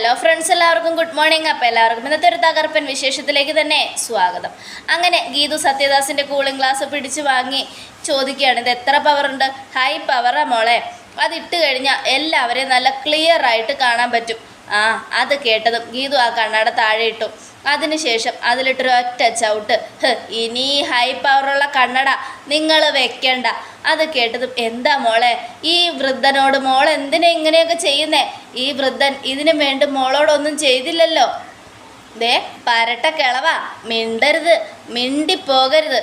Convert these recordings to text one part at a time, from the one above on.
Hello friends എല്ലാവർക്കും good morning അപ്പോൾ എല്ലാവർക്കും ഇന്നത്തെ ഒരു തകർപ്പൻ വിശേഷത്തിലേക്ക് തന്നെ സ്വാഗതം. അങ്ങനെ ഗീതു സത്യദാസിന്റെ കൂളിംഗ് ഗ്ലാസ് പിടിച്ചു വാങ്ങി ചോദിക്കുകയാണ് ഇത് എത്ര പവറുണ്ട് ഹൈ പവറാ മോളെ. അതിട്ട് കഴിഞ്ഞാൽ എല്ലാവരെയും നല്ല ക്ലിയർ ആയിട്ട് കാണാൻ പറ്റും. ആ അത് കേട്ടതും ഗീതു ആ കണ്ണട താഴെ ഇട്ടു. അതിനുശേഷം അതിലിട്ടൊരു ഒറ്റ ചവിട്ട്. ഇനി ഹൈ പവറുള്ള കണ്ണട നിങ്ങൾ വെക്കണ്ട. അത് കേട്ടതും എന്താ മോളെ? ഈ വൃദ്ധനോട് മോൾ എന്തിനാ ഇങ്ങനെയൊക്കെ ചെയ്യുന്നേ? ഈ വൃദ്ധൻ ഇതിനു വേണ്ടി മോളോടൊന്നും ചെയ്തില്ലല്ലോ. ദേ പരട്ട കിളവ. മിണ്ടരുത്. മിണ്ടിപ്പോകരുത്.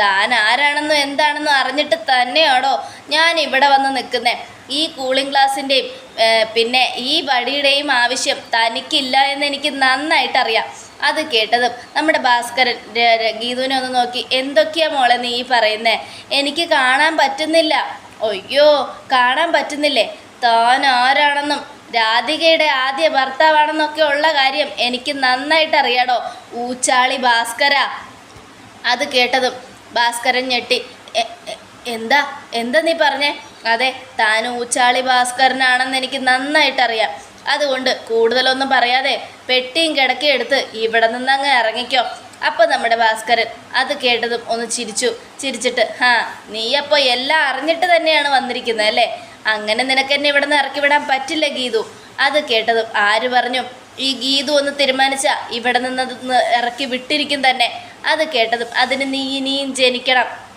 താൻ ആരാണെന്നും എന്താണെന്നും അറിഞ്ഞിട്ട് തന്നെയാണോ ഞാൻ ഇവിടെ വന്ന് നിൽക്കുന്നേ? ഈ കൂളിംഗ് ഗ്ലാസിന്റെയും പിന്നെ ഈ വടിയുടെയും ആവശ്യം തനിക്കില്ല എന്ന് എനിക്ക് നന്നായിട്ടറിയാം അത് കേട്ടതും നമ്മുടെ ഭാസ്കരൻ ഗീതുവിനെ ഒന്ന് നോക്കി എന്തൊക്കെയാ മോളെ നീ പറയുന്നേ? എനിക്ക് കാണാൻ പറ്റുന്നില്ല. അയ്യോ കാണാൻ പറ്റുന്നില്ലേ? താൻ ആരാണെന്നും രാധികയുടെ ആദ്യ ഭർത്താവാണെന്നൊക്കെ ഉള്ള കാര്യം എനിക്ക് നന്നായിട്ട് അറിയാടോ ഊച്ചാളി ഭാസ്കര. അത് കേട്ടതും ഭാസ്കരൻ ഞെട്ടി "എ- എ- എന്താ? എന്താ നീ പറഞ്ഞേ? അതെ താൻ ഊച്ചാളി ഭാസ്കരനാണെന്ന് എനിക്ക് നന്നായിട്ട് അറിയാം അതുകൊണ്ട് കൂടുതലൊന്നും പറയാതെ പെട്ടിയും കിടക്കയും എടുത്ത് ഇവിടെ നിന്നങ്ങ് ഇറങ്ങിക്കോ. അപ്പോൾ നമ്മുടെ ഭാസ്കരൻ അത് കേട്ടതും ഒന്ന് ചിരിച്ചു. ചിരിച്ചിട്ട് ഹാ നീയപ്പോൾ എല്ലാം അറിഞ്ഞിട്ട് തന്നെയാണ് വന്നിരിക്കുന്നത് അല്ലേ? അങ്ങനെ നിനക്ക് എന്നെ ഇവിടെ നിന്ന് ഇറക്കി വിടാൻ പറ്റില്ല ഗീതു. അത് കേട്ടതും ആര് പറഞ്ഞു ഈ ഗീതു ഒന്ന് തീരുമാനിച്ച ഇവിടെ നിന്ന് ഇറക്കി വിട്ടിരിക്കും തന്നെ. അത് കേട്ടതും അതിന് നീ ഇനിയും ജനിക്കണം.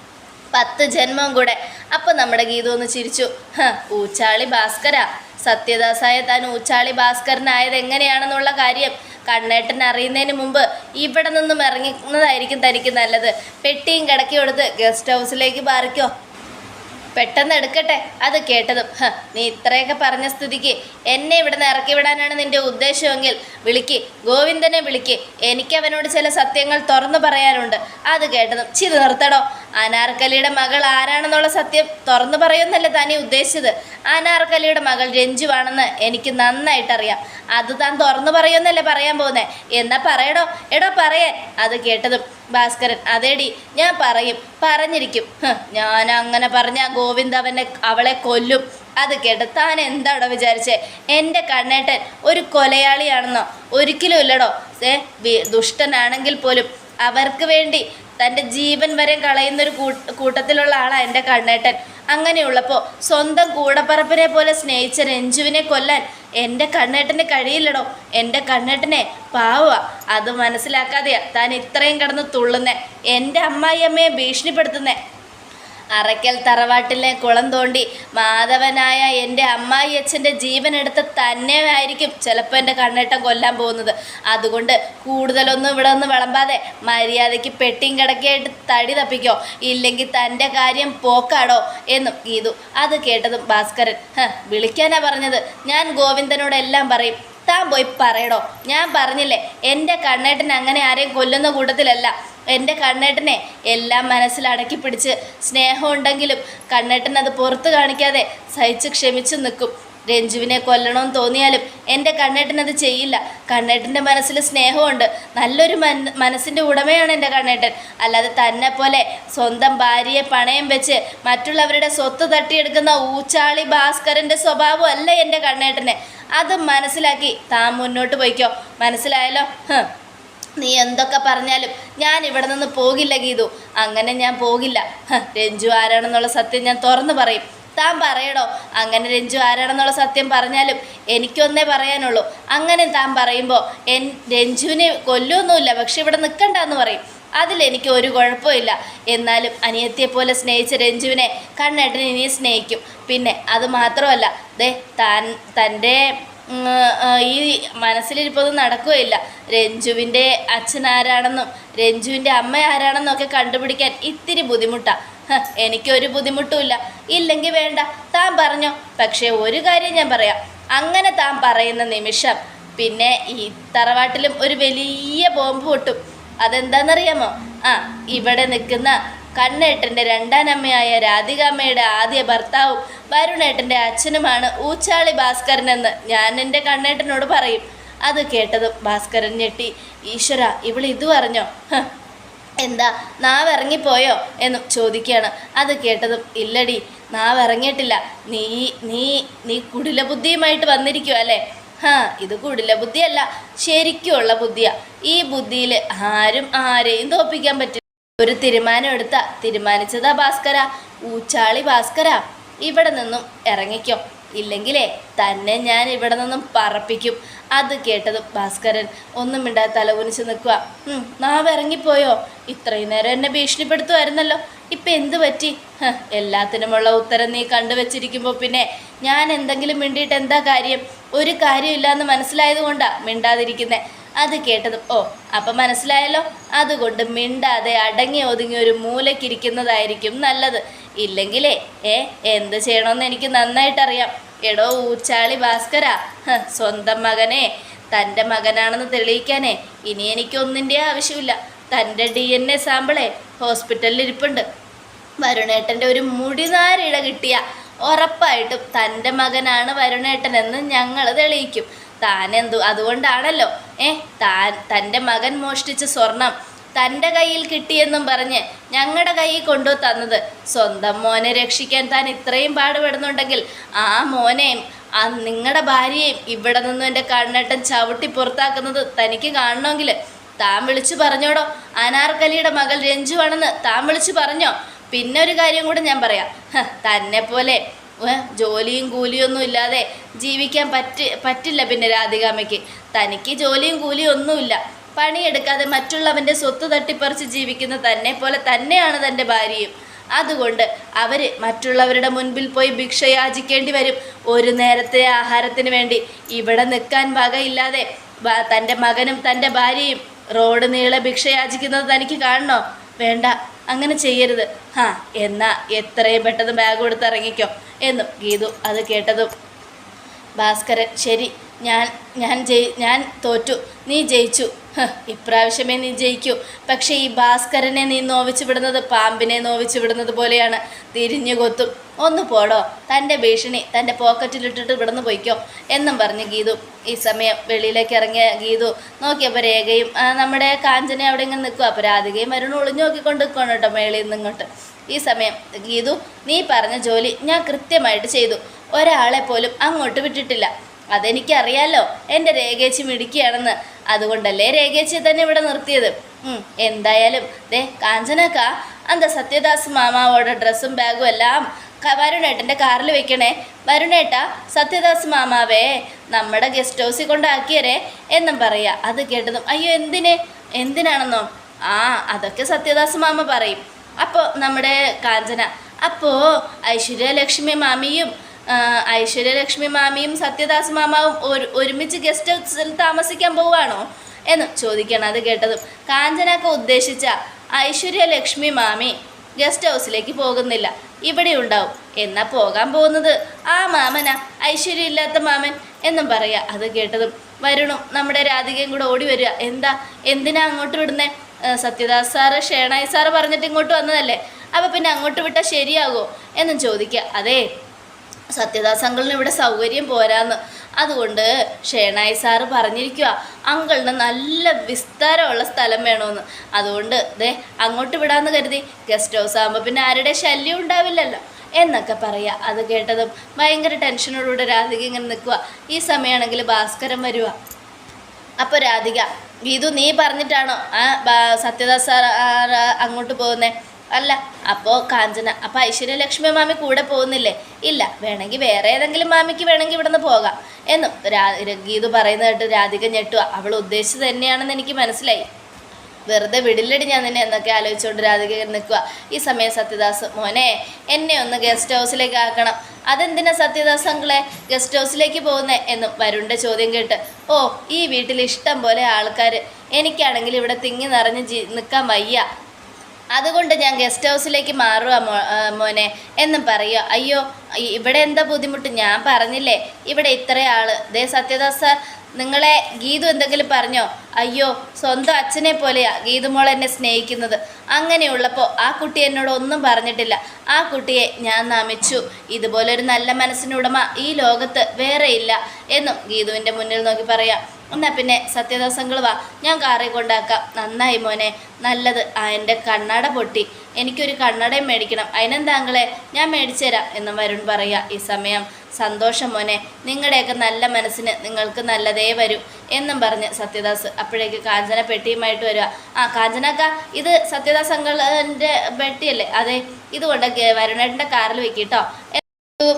പത്ത് ജന്മം കൂടെ. അപ്പം നമ്മുടെ ഗീത ഒന്ന് ചിരിച്ചു. ഊച്ചാളി ഭാസ്കര. സത്യദാസായ താൻ ഊച്ചാളി ഭാസ്കരനായത് എങ്ങനെയാണെന്നുള്ള കാര്യം കണ്ണേട്ടൻ അറിയുന്നതിന് മുമ്പ് ഇവിടെ നിന്നും ഇറങ്ങുന്നതായിരിക്കും തനിക്ക് നല്ലത്. പെട്ടിയും കിടക്കി കൊടുത്ത് ഗസ്റ്റ് ഹൗസിലേക്ക് പാറിക്കോ. പെട്ടെന്ന് എടുക്കട്ടെ അത് കേട്ടതും. ഹ നീ ഇത്രയൊക്കെ പറഞ്ഞ സ്ഥിതിക്ക് എന്നെ ഇവിടെ നിന്ന് ഇറക്കി വിടാനാണ് നിന്റെ ഉദ്ദേശമെങ്കിൽ വിളിക്ക് ഗോവിന്ദനെ വിളിക്ക്. എനിക്ക് അവനോട് ചില സത്യങ്ങൾ തുറന്നു പറയാനുണ്ട്. അത് കേട്ടതും ചിത് നിർത്തടോ. അനാർക്കലിയുടെ മകൾ ആരാണെന്നുള്ള സത്യം തുറന്നു പറയുമെന്നല്ല താനീ ഉദ്ദേശിച്ചത്? അനാർക്കലിയുടെ മകൾ രഞ്ജുവാണെന്ന് എനിക്ക് നന്നായിട്ടറിയാം. അത് താൻ തുറന്നു പറയുമെന്നല്ലേ പറയാൻ പോകുന്നേ? എന്നാ പറയടോ. എടോ പറയാൻ അത് കേട്ടതും ഭാസ്കരൻ അതേടി ഞാൻ പറയും. പറഞ്ഞിരിക്കും. ഞാൻ അങ്ങനെ പറഞ്ഞ ഗോവിന്ദ് അവനെ അവളെ കൊല്ലും. അത് കേട്ട് താൻ എന്താടോ വിചാരിച്ചേ? എന്റെ കണ്ണേട്ടൻ ഒരു കൊലയാളിയാണെന്നോ? ഒരിക്കലും ഇല്ലടോ. ഏ ദുഷ്ടനാണെങ്കിൽ പോലും അവർക്ക് വേണ്ടി തന്റെ ജീവൻ വരെ കളയുന്നൊരു കൂട്ടത്തിലുള്ള ആളാണ് എന്റെ കണ്ണേട്ടൻ. അങ്ങനെയുള്ളപ്പോൾ സ്വന്തം കൂടപ്പറപ്പിനെ പോലെ സ്നേഹിച്ച രഞ്ജുവിനെ കൊല്ലാൻ എന്റെ കണ്ണേട്ടന് കഴിയില്ലടോ. എന്റെ കണ്ണേട്ടനെ പാവുക അത് മനസ്സിലാക്കാതെയാ താൻ ഇത്രയും കിടന്ന് തുള്ളുന്നേ. എന്റെ അമ്മായിയമ്മയെ ഭീഷണിപ്പെടുത്തുന്നേ. അറയ്ക്കൽ തറവാട്ടിലെ കുളം തോണ്ടി മാധവനായ എന്റെ അമ്മായി അച്ഛന്റെ ജീവൻ എടുത്ത് തന്നെ ആയിരിക്കും ചിലപ്പോൾ എന്റെ കണ്ണേട്ടം കൊല്ലാൻ പോകുന്നത്. അതുകൊണ്ട് കൂടുതലൊന്നും ഇവിടെ ഒന്ന് വിളമ്പാതെ മര്യാദയ്ക്ക് പെട്ടിയും കിടക്കയായിട്ട് തടി തപ്പിക്കോ. ഇല്ലെങ്കിൽ തന്റെ കാര്യം പോക്കാടോ എന്നും ഗീതു അത് കേട്ടതും ഭാസ്കരൻ "ഹ, വിളിക്കാനാ പറഞ്ഞത്. ഞാൻ ഗോവിന്ദനോട് എല്ലാം പറയും. താൻ പോയി പറയടോ. ഞാൻ പറഞ്ഞില്ലേ എന്റെ കണ്ണേട്ടൻ അങ്ങനെ ആരെയും കൊല്ലുന്ന കൂട്ടത്തിലല്ല. എന്റെ കണ്ണേട്ടനെ എല്ലാം മനസ്സിലടക്കി പിടിച്ച് സ്നേഹമുണ്ടെങ്കിലും കണ്ണേട്ടൻ അത് പുറത്ത് കാണിക്കാതെ സഹിച്ച് ക്ഷമിച്ചു നിൽക്കും. രഞ്ജുവിനെ കൊല്ലണമെന്ന് തോന്നിയാലും എന്റെ കണ്ണേട്ടനത് ചെയ്യില്ല. കണ്ണേട്ടന്റെ മനസ്സിൽ സ്നേഹമുണ്ട്. നല്ലൊരു മന മനസ്സിന്റെ ഉടമയാണ് എന്റെ കണ്ണേട്ടൻ. അല്ലാതെ തന്നെ പോലെ സ്വന്തം ഭാര്യയെ പണയം വെച്ച് മറ്റുള്ളവരുടെ സ്വത്ത് തട്ടിയെടുക്കുന്ന ഊച്ചാളി ഭാസ്കരന്റെ സ്വഭാവം അല്ല എന്റെ കണ്ണേട്ടനെ. അത് മനസ്സിലാക്കി താൻ മുന്നോട്ട് പോയിക്കോ. മനസ്സിലായല്ലോ? നീ എന്തൊക്കെ പറഞ്ഞാലും ഞാൻ ഇവിടെ നിന്ന് പോകില്ല ഗീതു. അങ്ങനെ ഞാൻ പോകില്ല. രഞ്ജു ആരാണെന്നുള്ള സത്യം ഞാൻ തുറന്നു പറയും. താൻ പറയണോ? അങ്ങനെ രഞ്ജു ആരാണെന്നുള്ള സത്യം പറഞ്ഞാലും എനിക്കൊന്നേ പറയാനുള്ളൂ. അങ്ങനെ താൻ പറയുമ്പോൾ എൻ രഞ്ജുവിനെ കൊല്ലൊന്നുമില്ല പക്ഷെ ഇവിടെ നിൽക്കണ്ട എന്ന് പറയും അതിലെനിക്ക് ഒരു കുഴപ്പമില്ല എന്നാലും അനിയത്തിയെ പോലെ സ്നേഹിച്ച രഞ്ജുവിനെ കണ്ണേട്ടൻ ഇനിയും സ്നേഹിക്കും. പിന്നെ അത് മാത്രമല്ല ദേ താൻ തന്റെ ഈ മനസ്സിലിരിപ്പൊന്നും നടക്കുകയില്ല. രഞ്ജുവിന്റെ അച്ഛൻ ആരാണെന്നും രഞ്ജുവിന്റെ അമ്മ ആരാണെന്നും ഒക്കെ കണ്ടുപിടിക്കാൻ ഇത്തിരി ബുദ്ധിമുട്ടാണ് എനിക്കൊരു ബുദ്ധിമുട്ടുമില്ല. ഇല്ലെങ്കിൽ വേണ്ട. താൻ പറഞ്ഞോ. പക്ഷേ ഒരു കാര്യം ഞാൻ പറയാം. അങ്ങനെ താൻ പറയുന്ന നിമിഷം പിന്നെ ഈ തറവാട്ടിലും ഒരു വലിയ ബോംബ് പൊട്ടും. അതെന്താണെന്നറിയാമോ? ആ ഇവിടെ നിൽക്കുന്ന കണ്ണേട്ടന്റെ രണ്ടാനമ്മയായ രാധികാമ്മയുടെ ആദ്യ ഭർത്താവും വരുണേട്ടന്റെ അച്ഛനുമാണ് ഊച്ചാളി ഭാസ്കരൻ എന്ന് ഞാൻ എന്റെ കണ്ണേട്ടനോട് പറയും. അത് കേട്ടതും ഭാസ്കരൻ ഞെട്ടി. ഈശ്വര ഇവൾ ഇത് പറഞ്ഞോ? എന്താ നാവ് ഇറങ്ങിപ്പോയോ എന്നും ചോദിക്കുകയാണ്. അത് കേട്ടതും ഇല്ലടി നാവ് ഇറങ്ങിയിട്ടില്ല നീ നീ നീ കുടില ബുദ്ധിയുമായിട്ട് വന്നിരിക്കുക അല്ലേ? ഹാ ഇത് കുടില ബുദ്ധിയല്ല ശരിക്കുമുള്ള ബുദ്ധിയാ. ഈ ബുദ്ധിയിൽ ആരും ആരെയും തോപ്പിക്കാൻ പറ്റില്ല. ഒരു തീരുമാനം എടുത്ത. തീരുമാനിച്ചതാ ഭാസ്കര. ഊച്ചാളി ഭാസ്കര. ഇവിടെ നിന്നും ഇറങ്ങിക്കോ. ഇല്ലെങ്കിലേ തന്നെ ഞാൻ ഇവിടെ നിന്നും പറപ്പിക്കും. അത് കേട്ടത് ഭാസ്കരൻ. ഒന്നും മിണ്ടാതെ തലകുനിച്ച് നിൽക്കുക നാവ് ഇറങ്ങിപ്പോയോ? ഇത്രയും നേരം എന്നെ ഭീഷണിപ്പെടുത്തുമായിരുന്നല്ലോ ഇപ്പം എന്ത് പറ്റി? എല്ലാത്തിനുമുള്ള ഉത്തരം നീ കണ്ടുവച്ചിരിക്കുമ്പോൾ പിന്നെ ഞാൻ എന്തെങ്കിലും മിണ്ടിയിട്ട് എന്താ കാര്യം? ഒരു കാര്യമില്ല എന്ന് മനസ്സിലായത് കൊണ്ടാ മിണ്ടാതിരിക്കുന്നേ. അത് കേട്ടതും ഓ അപ്പം മനസ്സിലായല്ലോ? അതുകൊണ്ട് മിണ്ടാതെ അടങ്ങി ഒതുങ്ങി ഒരു മൂലക്കിരിക്കുന്നതായിരിക്കും നല്ലത്. ഇല്ലെങ്കിലേ ഏ എന്ത് ചെയ്യണമെന്ന് എനിക്ക് നന്നായിട്ടറിയാം. എടോ ഊച്ചാളി ഭാസ്കര സ്വന്തം മകനെ തന്റെ മകനാണെന്ന് തെളിയിക്കാനേ ഇനി എനിക്കൊന്നിന്റെ ആവശ്യമില്ല. തന്റെ ഡി എൻ എ സാമ്പിളെ ഹോസ്പിറ്റലിൽ ഇരിപ്പുണ്ട്. വരുണേട്ടന്റെ ഒരു മുടിനാരിഴ കിട്ടിയ ഉറപ്പായിട്ടും തന്റെ മകനാണ് വരുണേട്ടനെന്ന് ഞങ്ങൾ തെളിയിക്കും. താൻ എന്തു അതുകൊണ്ടാണല്ലോ. ഏ താൻ തന്റെ മകൻ മോഷ്ടിച്ച സ്വർണം തന്റെ കയ്യിൽ കിട്ടിയെന്നും പറഞ്ഞ് ഞങ്ങളുടെ കയ്യിൽ കൊണ്ടു തന്നത്. സ്വന്തം മോനെ രക്ഷിക്കാൻ താൻ ഇത്രയും പാടുപെടുന്നുണ്ടെങ്കിൽ ആ മോനെയും ആ നിങ്ങളുടെ ഭാര്യയെയും ഇവിടെ നിന്നും എന്റെ കണ്ണട്ടൻ ചവിട്ടി പുറത്താക്കുന്നത് തനിക്ക് കാണണമെങ്കിൽ താൻ വിളിച്ചു പറഞ്ഞോടോ. അനാർക്കലിയുടെ മകൾ രഞ്ജുവാണെന്ന് താൻ വിളിച്ചു പറഞ്ഞോ. പിന്നെ ഒരു കാര്യം കൂടെ ഞാൻ പറയാം. തന്നെ പോലെ ജോലിയും കൂലിയും ഒന്നും ഇല്ലാതെ ജീവിക്കാൻ പറ്റി പറ്റില്ല പിന്നെ രാധികാമ്മയ്ക്ക്. തനിക്ക് ജോലിയും കൂലിയും ഒന്നുമില്ല. പണിയെടുക്കാതെ മറ്റുള്ളവന്റെ സ്വത്ത് തട്ടിപ്പറിച്ച് ജീവിക്കുന്ന തന്നെ പോലെ തന്നെയാണ് തന്റെ ഭാര്യയും. അതുകൊണ്ട് അവർ മറ്റുള്ളവരുടെ മുൻപിൽ പോയി ഭിക്ഷ യാചിക്കേണ്ടി വരും. ഒരു നേരത്തെ ആഹാരത്തിന് വേണ്ടി. ഇവിടെ നിൽക്കാൻ വകയില്ലാതെ തന്റെ മകനും തന്റെ ഭാര്യയും റോഡ് നീളെ ഭിക്ഷ യാചിക്കുന്നത് തനിക്ക് കാണണോ? വേണ്ട അങ്ങനെ ചെയ്യരുത്. ഹാ എന്നാ എത്രയും പെട്ടെന്ന് ബാഗ് കൊടുത്ത് ഇറങ്ങിക്കോ. എന്നും ഗീതു അത് കേട്ടതും. ഭാസ്കരൻ ശരി ഞാൻ ഞാൻ ജയി ഞാൻ തോറ്റു നീ ജയിച്ചു. ഇപ്രാവശ്യമേ നീ ജയിക്കൂ. പക്ഷേ ഈ ഭാസ്കരനെ നീ നോവിച്ചു വിടുന്നത് പാമ്പിനെ നോവിച്ചു വിടുന്നത് പോലെയാണ്. തിരിഞ്ഞു കൊത്തും. ഒന്ന് പോടോ തന്റെ ഭീഷണി തന്റെ പോക്കറ്റിലിട്ടിട്ട് ഇവിടുന്ന് പോയിക്കോ എന്നും പറഞ്ഞു ഗീതു. ഈ സമയം വെളിയിലേക്ക് ഇറങ്ങിയ ഗീതു നോക്കിയപ്പോൾ രേഖയും നമ്മുടെ കാഞ്ചനെ അവിടെ ഇങ്ങനെ നിൽക്കുക അപ്പോൾ രാധികയും വരുණ ഒളിഞ്ഞു നോക്കിക്കൊണ്ട് നിൽക്കണം കേട്ടോ മേളിൽ നിന്ന് ഇങ്ങോട്ട്. ഈ സമയം ഗീതു നീ പറഞ്ഞ ജോലി ഞാൻ കൃത്യമായിട്ട് ചെയ്തു. ഒരാളെ പോലും അങ്ങോട്ട് വിട്ടിട്ടില്ല. അതെനിക്കറിയാലോ. എന്റെ രേഖേച്ചി മിടുക്കിയാണെന്ന്. അതുകൊണ്ടല്ലേ രേഖേച്ചി തന്നെ ഇവിടെ നിർത്തിയത്. എന്തായാലും ദേ കാഞ്ചനക്ക അന്ത സത്യദാസ് മാമാവോടെ ഡ്രസ്സും ബാഗും എല്ലാം വരുണേട്ടന്റെ കാറിൽ വെക്കണേ. വരുണേട്ട സത്യദാസ് മാമാവേ നമ്മുടെ ഗസ്റ്റ് ഹൗസിൽ കൊണ്ടാക്കിയരേ എന്നും പറയാ. അത് കേട്ടതും അയ്യോ എന്തിനെ? എന്തിനാണെന്നോ? ആ അതൊക്കെ സത്യദാസ് മാമ പറയും. അപ്പോൾ നമ്മുടെ കാഞ്ചന അപ്പോൾ ഐശ്വര്യ ലക്ഷ്മി മാമിയും ഐശ്വര്യലക്ഷ്മി മാമിയും സത്യദാസ് മാമാവും ഒരു ഒരുമിച്ച് ഗസ്റ്റ് ഹൗസിൽ താമസിക്കാൻ പോവുകയാണോ എന്ന് ചോദിക്കണം അത് കേട്ടതും കാഞ്ചനൊക്കെ ഉദ്ദേശിച്ച ഐശ്വര്യ ലക്ഷ്മി മാമി ഗസ്റ്റ് ഹൗസിലേക്ക് പോകുന്നില്ല. ഇവിടെ ഉണ്ടാവും. എന്നാ പോകാൻ പോകുന്നത്? ആ മാമന ഐശ്വര്യം ഇല്ലാത്ത മാമൻ എന്നും പറയാ. അത് കേട്ടതും വരുണും നമ്മുടെ രാധികയും കൂടെ ഓടി വരിക. എന്താ? എന്തിനാ അങ്ങോട്ട് വിടുന്നേ? സത്യദാസ് സാറ് ഷേണായി സാറ് പറഞ്ഞിട്ട് ഇങ്ങോട്ട് വന്നതല്ലേ? അപ്പോൾ പിന്നെ അങ്ങോട്ട് വിട്ടാൽ ശരിയാകുമോ എന്നും ചോദിക്കുക. അതേ സത്യദാസ് അങ്കിളിന് ഇവിടെ സൗകര്യം പോരാന്ന്. അതുകൊണ്ട് ഷേണായി സാറ് പറഞ്ഞിരിക്കുക അങ്കിളിന് നല്ല വിസ്താരമുള്ള സ്ഥലം വേണമെന്ന് അതുകൊണ്ട് ദേ അങ്ങോട്ട് വിടാമെന്ന് കരുതി. ഗസ്റ്റ് ഹൗസ് ആകുമ്പോൾ പിന്നെ ആരുടെ ശല്യം ഉണ്ടാവില്ലല്ലോ. എന്നൊക്കെ പറയുക അത് കേട്ടതും ഭയങ്കര ടെൻഷനോടുകൂടെ രാധിക ഇങ്ങനെ നിൽക്കുക ഈ സമയമാണെങ്കിൽ ഭാസ്കരം വരുക അപ്പോൾ രാധിക ഗീതു നീ പറഞ്ഞിട്ടാണോ ആ സത്യദാസ് സാർ അങ്ങോട്ട് പോകുന്നേ? അല്ല അപ്പോൾ കാഞ്ചന അപ്പോൾ ഐശ്വര്യലക്ഷ്മി മാമി കൂടെ പോകുന്നില്ലേ? ഇല്ല വേണമെങ്കിൽ വേറെ ഏതെങ്കിലും മാമിക്ക് വേണമെങ്കിൽ ഇവിടുന്ന് പോകാം. എന്നും രാ ഗീതു പറയുന്നത് കേട്ട് രാധിക ഞെട്ടുക. അവൾ ഉദ്ദേശിച്ചത് തന്നെയാണെന്ന് എനിക്ക് മനസ്സിലായി. വെറുതെ വിടില്ലടി ഞാൻ നിന്നെ എന്നൊക്കെ ആലോചിച്ചുകൊണ്ട് രാധിക നിൽക്കുക. ഈ സമയം സത്യദാസ് മോനെ എന്നെ ഒന്ന് ഗസ്റ്റ് ഹൗസിലേക്ക് ആക്കണം. അതെന്തിനാ സത്യദാസ് അങ്കിളെ ഗസ്റ്റ് ഹൗസിലേക്ക് പോകുന്നേ? എന്നും വരുണിന്റെ ചോദ്യം കേട്ട്. ഓ ഈ വീട്ടിൽ ഇഷ്ടം പോലെ ആൾക്കാർ എനിക്കാണെങ്കിൽ ഇവിടെ തിങ്ങി നിറഞ്ഞ് ജീ നിൽക്കാൻ വയ്യ. അതുകൊണ്ട് ഞാൻ ഗസ്റ്റ് ഹൗസിലേക്ക് മാറുക മോനെ എന്നും പറയുക. അയ്യോ ഇവിടെ എന്താ ബുദ്ധിമുട്ട്? ഞാൻ പറഞ്ഞില്ലേ ഇവിടെ ഇത്ര ആൾ. ദേ സത്യദാസ് നിങ്ങളെ ഗീതു എന്തെങ്കിലും പറഞ്ഞോ? അയ്യോ സ്വന്തം അച്ഛനെ പോലെയാ ഗീതുമോൾ എന്നെ സ്നേഹിക്കുന്നത്. അങ്ങനെയുള്ളപ്പോൾ ആ കുട്ടി എന്നോട് ഒന്നും പറഞ്ഞിട്ടില്ല. ആ കുട്ടിയെ ഞാൻ നമിച്ചു. ഇതുപോലൊരു നല്ല മനസ്സിനുടമ ഈ ലോകത്ത് വേറെയില്ല എന്നും ഗീതുവിന്റെ മുന്നിൽ നോക്കി പറയാം. എന്നാ പിന്നെ സത്യദാസങ്ങൾ വാ. ഞാൻ കാറി കൊണ്ടാക്കാം. നന്നായി മോനെ. നല്ലത്. ആ എന്റെ കണ്ണട പൊട്ടി. എനിക്കൊരു കണ്ണടയും മേടിക്കണം. അതിനെന്താങ്കളെ ഞാൻ മേടിച്ചു തരാം എന്നും വരുൺ പറയുക ഈ സമയം സന്തോഷം മോനെ. നിങ്ങളുടെയൊക്കെ നല്ല മനസ്സിന് നിങ്ങൾക്ക് നല്ലതേ വരൂ എന്നും പറഞ്ഞ് സത്യദാസ് അപ്പോഴേക്ക് കാഞ്ചന പെട്ടിയുമായിട്ട് വരിക ആ കാഞ്ചനക്ക ഇത് സത്യദാസ് അങ്കളിന്റെ പെട്ടിയല്ലേ? അതെ. ഇതുകൊണ്ട് വരുണേട്ടന്റെ കാറിൽ വെക്കിട്ടോ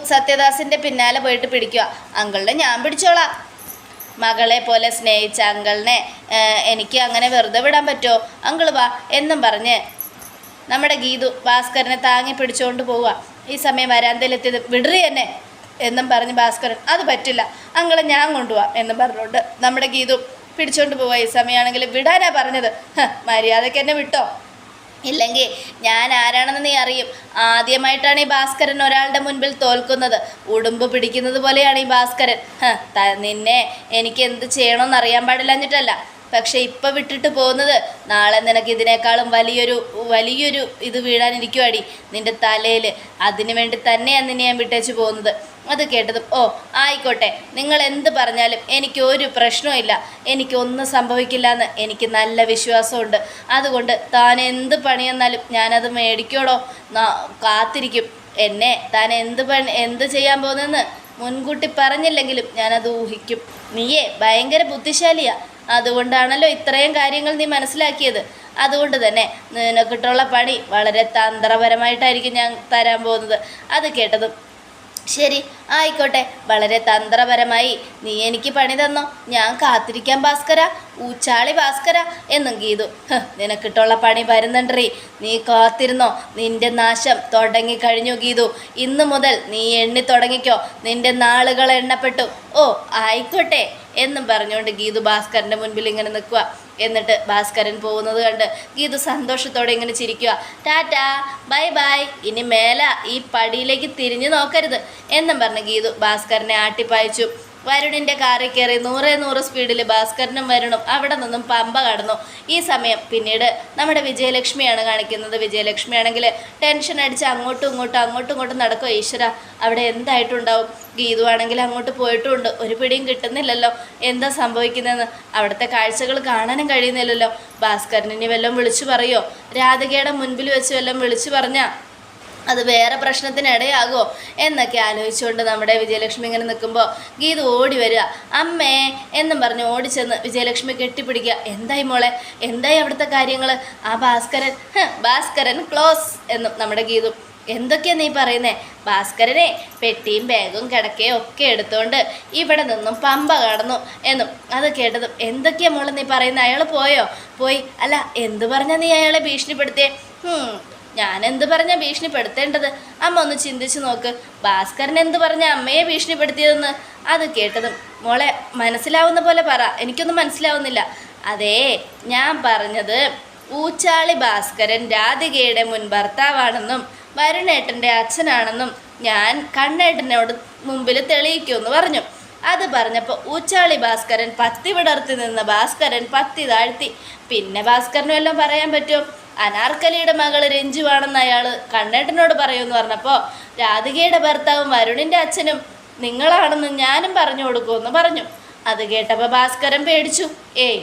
സത്യദാസിന്റെ പിന്നാലെ പോയിട്ട് പിടിക്കുക അങ്കളുടെ ഞാൻ പിടിച്ചോളാം. മകളെ പോലെ സ്നേഹിച്ച അങ്കിളിനെ എനിക്ക് അങ്ങനെ വെറുതെ വിടാൻ പറ്റുമോ? അങ്കിൾ വാ എന്നും പറഞ്ഞ് നമ്മുടെ ഗീതു ഭാസ്കരനെ താങ്ങി പിടിച്ചുകൊണ്ട് പോവുക ഈ സമയം വരാന്തയിലെത്തിയത് വിടറി എന്നെ എന്നും പറഞ്ഞ് ഭാസ്കരൻ അത് പറ്റില്ല അങ്ങളെ ഞാൻ കൊണ്ടുപോവാം എന്നും പറഞ്ഞുകൊണ്ട് നമ്മുടെ ഗീതു പിടിച്ചുകൊണ്ട് പോവുക ഈ സമയമാണെങ്കിൽ വിടാനാ പറഞ്ഞത്. മര്യാദയ്ക്ക് എന്നെ വിട്ടോ? ഇല്ലെങ്കിൽ ഞാൻ ആരാണെന്ന് നീ അറിയും. ആദ്യമായിട്ടാണ് ഈ ഭാസ്കരൻ ഒരാളുടെ മുൻപിൽ തോൽക്കുന്നത്. ഉടുമ്പ് പിടിക്കുന്നത് പോലെയാണ് ഈ ഭാസ്കരൻ. നിന്നെ എനിക്ക് എന്ത് ചെയ്യണമെന്ന് അറിയാൻ പാടില്ലഞ്ഞിട്ടല്ല പക്ഷെ ഇപ്പം വിട്ടിട്ട് പോകുന്നത് നാളെ നിനക്ക് ഇതിനേക്കാളും വലിയൊരു വലിയൊരു ഇത് വീഴാനിരിക്കുവാടി. നിന്റെ തലയിൽ അതിനു വേണ്ടി തന്നെയാണ് നിന്നെ ഞാൻ വിട്ടേച്ച് പോകുന്നത്. അത് കേട്ടതും ഓ ആയിക്കോട്ടെ. നിങ്ങൾ എന്ത് പറഞ്ഞാലും എനിക്ക് ഒരു പ്രശ്നവും ഇല്ല. എനിക്കൊന്നും സംഭവിക്കില്ല എന്ന് എനിക്ക് നല്ല വിശ്വാസമുണ്ട്. അതുകൊണ്ട് താൻ എന്ത് പണിയെന്നാലും ഞാനത് മേടിക്കോടോ കാത്തിരിക്കും. എന്നെ താൻ എന്ത് പണി എന്ത് ചെയ്യാൻ പോകുന്നെന്ന് മുൻകൂട്ടി പറഞ്ഞില്ലെങ്കിലും ഞാനത് ഊഹിക്കും. നീയേ ഭയങ്കര ബുദ്ധിശാലിയാ. അതുകൊണ്ടാണല്ലോ ഇത്രയും കാര്യങ്ങൾ നീ മനസ്സിലാക്കിയത്. അതുകൊണ്ട് തന്നെ നിനക്കിട്ടുള്ള പണി വളരെ തന്ത്രപരമായിട്ടായിരിക്കും ഞാൻ തരാൻ പോകുന്നത്. അത് കേട്ടതും ശരി ആയിക്കോട്ടെ. വളരെ തന്ത്രപരമായി നീ എനിക്ക് പണി തന്നോ. ഞാൻ കാത്തിരിക്കാം ഭാസ്കര. ഊച്ചാളി ഭാസ്കര. എന്നും ഗീതു. "ഹ്, നിനക്കിട്ടുള്ള പണി വരുന്നുണ്ടീ നീ കാത്തിരുന്നോ. നിന്റെ നാശം തുടങ്ങിക്കഴിഞ്ഞു ഗീതു. ഇന്നു മുതൽ നീ എണ്ണി തുടങ്ങിക്കോ. നിന്റെ നാളുകൾ എണ്ണപ്പെട്ടു. ഓ ആയിക്കോട്ടെ. എന്നും പറഞ്ഞുകൊണ്ട് ഗീതു ഭാസ്കരന്റെ മുൻപിൽ ഇങ്ങനെ നിൽക്കുക. എന്നിട്ട് ഭാസ്കരൻ പോകുന്നത് കണ്ട് ഗീതു സന്തോഷത്തോടെ ഇങ്ങനെ ചിരിക്കുക. Tata bye bye. ഇനി മേല ഈ പടിയിലേക്ക് തിരിഞ്ഞു നോക്കരുത് എന്നും പറഞ്ഞ് ഗീതു ഭാസ്കരനെ ആട്ടിപ്പായച്ചു. വരുണിന്റെ കാറിൽ കയറി നൂറേ നൂറ് സ്പീഡിൽ ഭാസ്കരനും വരുണും അവിടെ നിന്നും പമ്പ കടന്നു. ഈ സമയം പിന്നീട് നമ്മുടെ വിജയലക്ഷ്മിയാണ് കാണിക്കുന്നത്. വിജയലക്ഷ്മിയാണെങ്കിൽ ടെൻഷൻ അടിച്ച് അങ്ങോട്ടും ഇങ്ങോട്ടും അങ്ങോട്ടും ഇങ്ങോട്ടും നടക്കും ഈശ്വര അവിടെ എന്തായിട്ടുണ്ടാവും? ഗീതു ആണെങ്കിൽ അങ്ങോട്ട് പോയിട്ടുണ്ട് ഒരു പിടിയും കിട്ടുന്നില്ലല്ലോ. എന്താ സംഭവിക്കുന്നതെന്ന് അവിടുത്തെ കാഴ്ചകൾ കാണാനും കഴിയുന്നില്ലല്ലോ. ഭാസ്കരനിനി വല്ലതും വിളിച്ചു പറയോ? രാധികയുടെ മുൻപിൽ വെച്ച് വല്ലതും വിളിച്ചു പറഞ്ഞാൽ അത് വേറെ പ്രശ്നത്തിനിടയാകുമോ എന്നൊക്കെ ആലോചിച്ചുകൊണ്ട് നമ്മുടെ വിജയലക്ഷ്മി ഇങ്ങനെ നിൽക്കുമ്പോൾ ഗീത ഓടി വരിക. അമ്മേ എന്നും പറഞ്ഞ് ഓടിച്ചെന്ന് വിജയലക്ഷ്മി കെട്ടിപ്പിടിക്കുക. എന്തായി മോളെ? എന്തായി അവിടുത്തെ കാര്യങ്ങൾ ആ ഭാസ്കരൻ "ഹ്, ഭാസ്കരൻ ക്ലോസ് എന്നും നമ്മുടെ ഗീതു. എന്തൊക്കെയാ നീ പറയുന്നേ? ഭാസ്കരനെ പെട്ടിയും ബാഗും കിടക്കയും ഒക്കെ എടുത്തുകൊണ്ട് ഇവിടെ നിന്നും പമ്പ കടന്നു എന്നും അത് കേട്ടതും. എന്തൊക്കെയാ മോളെ നീ പറയുന്നത് അയാൾ പോയോ? പോയി. അല്ല എന്ത് പറഞ്ഞാൽ നീ അയാളെ ഭീഷണിപ്പെടുത്തിയേ? ഞാൻ എന്ത് പറഞ്ഞ ഭീഷണിപ്പെടുത്തേണ്ടത്? അമ്മ ഒന്ന് ചിന്തിച്ചു നോക്ക്. ഭാസ്കരൻ എന്ത് പറഞ്ഞ അമ്മയെ ഭീഷണിപ്പെടുത്തിയതെന്ന്? അത് കേട്ടതും മോളെ മനസ്സിലാവുന്ന പോലെ പറ. എനിക്കൊന്നും മനസ്സിലാവുന്നില്ല. അതേ ഞാൻ പറഞ്ഞത് ഊച്ചാളി ഭാസ്കരൻ രാധികയുടെ മുൻ ഭർത്താവാണെന്നും വരുണേട്ടന്റെ അച്ഛനാണെന്നും ഞാൻ കണ്ണേട്ടനോട് മുമ്പിൽ തെളിയിക്കുമെന്ന് പറഞ്ഞു. അത് പറഞ്ഞപ്പോൾ ഊച്ചാളി ഭാസ്കരൻ പത്തി വിടർത്തി നിന്ന് ഭാസ്കരൻ പത്തി താഴ്ത്തി. പിന്നെ ഭാസ്കരനും എല്ലാം പറയാൻ പറ്റുമോ? അനാർക്കലിയുടെ മകൾ രഞ്ജുവാണെന്ന് അയാൾ കണ്ണേട്ടനോട് പറയുമെന്ന് പറഞ്ഞപ്പോൾ രാധികയുടെ ഭർത്താവും വരുണിന്റെ അച്ഛനും നിങ്ങളാണെന്ന് ഞാനും പറഞ്ഞു കൊടുക്കുമെന്ന് പറഞ്ഞു. അത് കേട്ടപ്പോൾ ഭാസ്കരൻ പേടിച്ചു. ഏയ്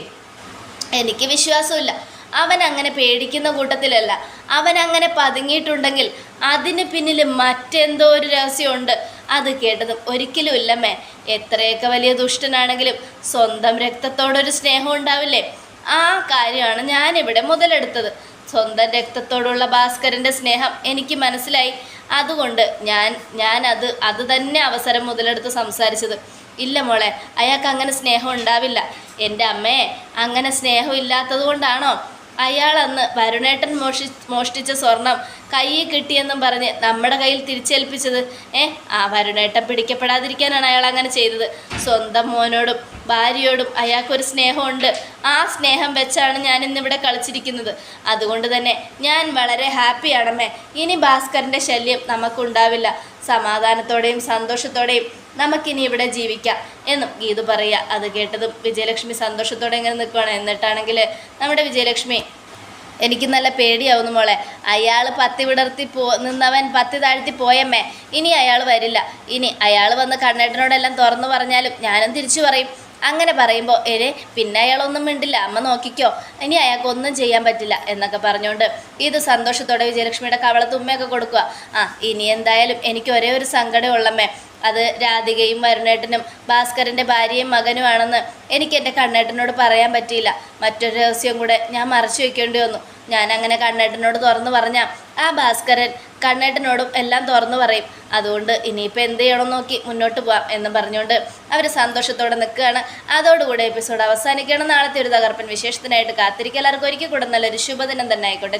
എനിക്ക് വിശ്വാസമില്ല. അവൻ അങ്ങനെ പേടിക്കുന്ന കൂട്ടത്തിലല്ല. അവൻ അങ്ങനെ പതുങ്ങിയിട്ടുണ്ടെങ്കിൽ അതിന് പിന്നിൽ മറ്റെന്തോ ഒരു രഹസ്യമുണ്ട്. അത് കേട്ടതും ഒരിക്കലും ഇല്ലമ്മേ. എത്രയൊക്കെ വലിയ ദുഷ്ടനാണെങ്കിലും സ്വന്തം രക്തത്തോടൊരു സ്നേഹം ഉണ്ടാവില്ലേ? ആ കാര്യമാണ് ഞാനിവിടെ മുതലെടുത്തത്. സ്വന്തം രക്തത്തോടുള്ള ഭാസ്കരന്റെ സ്നേഹം എനിക്ക് മനസ്സിലായി. അതുകൊണ്ട് ഞാൻ ഞാൻ അത് അത് തന്നെ അവസരം മുതലെടുത്ത് സംസാരിച്ചത്. ഇല്ല മോളെ അയാൾക്ക് അങ്ങനെ സ്നേഹം ഉണ്ടാവില്ല. എന്റെ അമ്മയെ അങ്ങനെ സ്നേഹം ഇല്ലാത്തത് കൊണ്ടാണോ? അയാൾ അന്ന് വരുണേട്ടൻ മോഷി മോഷ്ടിച്ച സ്വർണം കയ്യിൽ കിട്ടിയെന്നും പറഞ്ഞ് നമ്മുടെ കയ്യിൽ തിരിച്ചേൽപ്പിച്ചത്. ഏ ആ വരുണേട്ടൻ പിടിക്കപ്പെടാതിരിക്കാനാണ് അയാൾ അങ്ങനെ ചെയ്തത്. സ്വന്തം മോനോടും ഭാര്യയോടും അയാൾക്കൊരു സ്നേഹമുണ്ട്. ആ സ്നേഹം വെച്ചാണ് ഞാൻ ഇന്നിവിടെ കളിച്ചിരിക്കുന്നത്. അതുകൊണ്ട് തന്നെ ഞാൻ വളരെ ഹാപ്പിയാണമ്മേ ഇനി ഭാസ്കറിന്റെ ശല്യം നമുക്കുണ്ടാവില്ല. സമാധാനത്തോടെയും സന്തോഷത്തോടെയും നമുക്കിനി ഇവിടെ ജീവിക്കാം എന്നും ഗീതു പറയുക. അത് കേട്ടതും വിജയലക്ഷ്മി സന്തോഷത്തോടെ ഇങ്ങനെ നിൽക്കുകയാണ് എന്നിട്ടാണെങ്കിൽ നമ്മുടെ വിജയലക്ഷ്മി എനിക്ക് നല്ല പേടിയാവുന്നു മോളെ. അയാൾ പത്തി വിടർത്തി പോ നിന്നവൻ പത്തി താഴ്ത്തി പോയമ്മേ. ഇനി അയാൾ വരില്ല. ഇനി അയാൾ വന്ന് കണ്ണേട്ടനോടെല്ലാം തുറന്നു പറഞ്ഞാലും ഞാനും തിരിച്ചു പറയും. അങ്ങനെ പറയുമ്പോൾ ഏരെ പിന്നെ അയാളൊന്നും മിണ്ടില്ല അമ്മ നോക്കിക്കോ. ഇനി അയാൾക്ക് ഒന്നും ചെയ്യാൻ പറ്റില്ല എന്നൊക്കെ പറഞ്ഞുകൊണ്ട് ഇത് സന്തോഷത്തോടെ വിജയലക്ഷ്മിയുടെ കവളത്ത് ഉമ്മയൊക്കെ കൊടുക്കുക. ആ ഇനി എന്തായാലും എനിക്ക് ഒരേ ഒരു സങ്കടം ഉള്ളമ്മേ. അത് രാധികയും വരുണേട്ടനും ഭാസ്കരന്റെ ഭാര്യയും മകനുമാണെന്ന് എനിക്ക് എന്റെ കണ്ണേട്ടനോട് പറയാൻ പറ്റിയില്ല. മറ്റൊരു രഹസ്യം കൂടെ ഞാൻ മറച്ചു വയ്ക്കേണ്ടി വന്നു. ഞാൻ അങ്ങനെ കണ്ണേട്ടനോട് തുറന്നു പറഞ്ഞാൽ ആ ഭാസ്കരൻ കണ്ണേട്ടനോടും എല്ലാം തുറന്നു പറയും. അതുകൊണ്ട് ഇനിയിപ്പോൾ എന്ത് ചെയ്യണം നോക്കി മുന്നോട്ട് പോവാം എന്ന് പറഞ്ഞുകൊണ്ട് അവർ സന്തോഷത്തോടെ നിൽക്കുകയാണ്. അതോടുകൂടെ എപ്പിസോഡ് അവസാനിക്കണം നാളത്തെ ഒരു തകർപ്പൻ വിശേഷത്തിനായിട്ട് കാത്തിരിക്കുക. എല്ലാവർക്കും ഒരിക്കൽ കൂടെ നല്ലൊരു ശുഭദിനം തന്നെ ആയിക്കോട്ടെ.